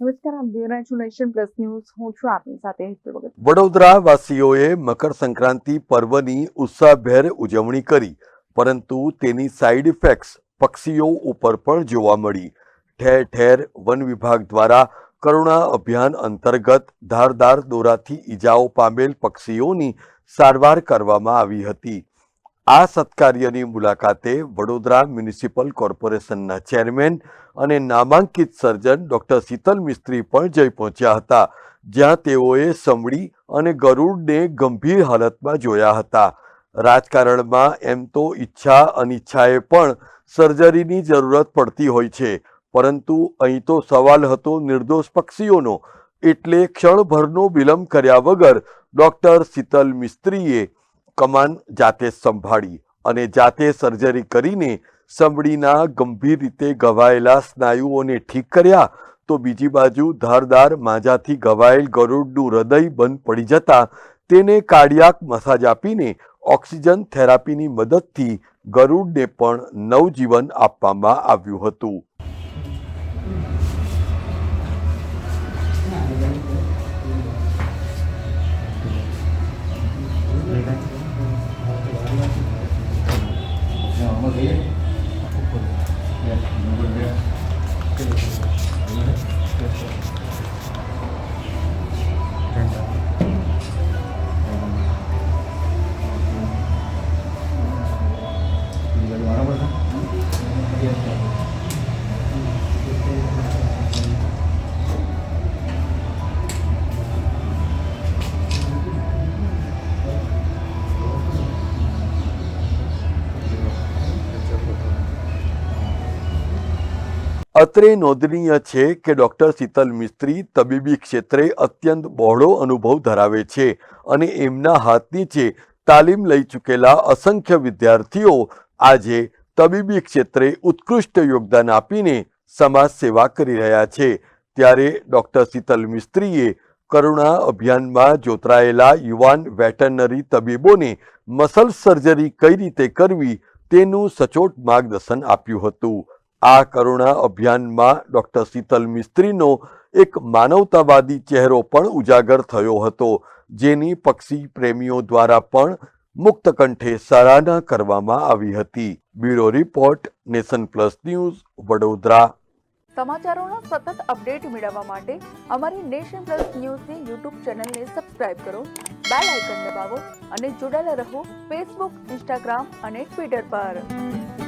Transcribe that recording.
નમસ્કાર વડોદરા વાસીઓએ મકર સંક્રાંતિ પર્વની ઉત્સાહભેર ઉજવણી કરી, પરંતુ તેની સાઇડ ઇફેક્ટ્સ પક્ષીઓ ઉપર પણ જોવા મળી. ઠેર ઠેર વન વિભાગ દ્વારા કરુણા અભિયાન અંતર્ગત ધારદાર દોરાથી ઈજાઓ પામેલ પક્ષીઓની સારવાર કરવામાં આવી હતી. આ સત્કાર્યની મુલાકાતે વડોદરા મ્યુનિસિપલ કોર્પોરેશનના ચેરમેન અને નામાંકિત સર્જન ડોક્ટર શીતલ મિસ્ત્રી પણ જઈ પહોંચ્યા હતા, જ્યાં તેઓએ સમડી અને ગરુડને ગંભીર હાલતમાં જોયા હતા. રાજકારણમાં એમ તો ઈચ્છા અનિચ્છાએ પણ સર્જરીની જરૂરત પડતી હોય છે, પરંતુ અહીં તો સવાલ હતો નિર્દોષ પક્ષીઓનો, એટલે ક્ષણભરનો વિલંબ કર્યા વગર ડોક્ટર શીતલ મિસ્ત્રીએ કમાન જાતે સંભાળી અને જાતે સર્જરી કરીને સંભળીના ગંભીર રીતે ઘવાયેલા સ્નાયુઓને ઠીક કર્યા તો બીજી બાજુ ધારદાર માજાથી ઘવાયેલ ગરુડનું હૃદય બંધ પડી જતા તેને કાર્ડિયાક મસાજ આપીને ઓક્સિજન થેરાપીની મદદથી ગરુડને પણ નવજીવન આપવામાં આવ્યું હતું. Evet, bu Thank you. અત્રે નોંધનીય છે કે ડૉક્ટર શીતલ મિસ્ત્રી તબીબી ક્ષેત્રે અત્યંત બહોળો અનુભવ ધરાવે છે અને એમના હાથ નીચે તાલીમ લઈ ચૂકેલા અસંખ્ય વિદ્યાર્થીઓ આજે તબીબી ક્ષેત્રે ઉત્કૃષ્ટ યોગદાન આપીને સમાજ સેવા કરી રહ્યા છે. ત્યારે ડૉક્ટર શીતલ મિસ્ત્રીએ કરુણા અભિયાનમાં જોતરાયેલા યુવાન વેટરનરી તબીબોને મસલ સર્જરી કઈ રીતે કરવી તેનું સચોટ માર્ગદર્શન આપ્યું હતું. આ કરુણા અભિયાનમાં ડોક્ટર શીતલ મિસ્ત્રીનો એક માનવતાવાદી ચહેરો પણ ઉજાગર થયો હતો, જેની પક્ષી પ્રેમીઓ દ્વારા પણ મુક્ત કંઠે સરાહના કરવામાં આવી હતી. Bureau report, nation plus news, Vadodara. સમાચારોનો સતત અપડેટ મેળવવા માટે અમારી નેશન પ્લસ ન્યૂઝની યુટ્યુબ ચેનલને સબસ્ક્રાઇબ કરો, બેલ આઇકન દબાવો અને જોડાયેલા રહો ફેસબુક, ઇન્સ્ટાગ્રામ અને ટ્વિટર પર.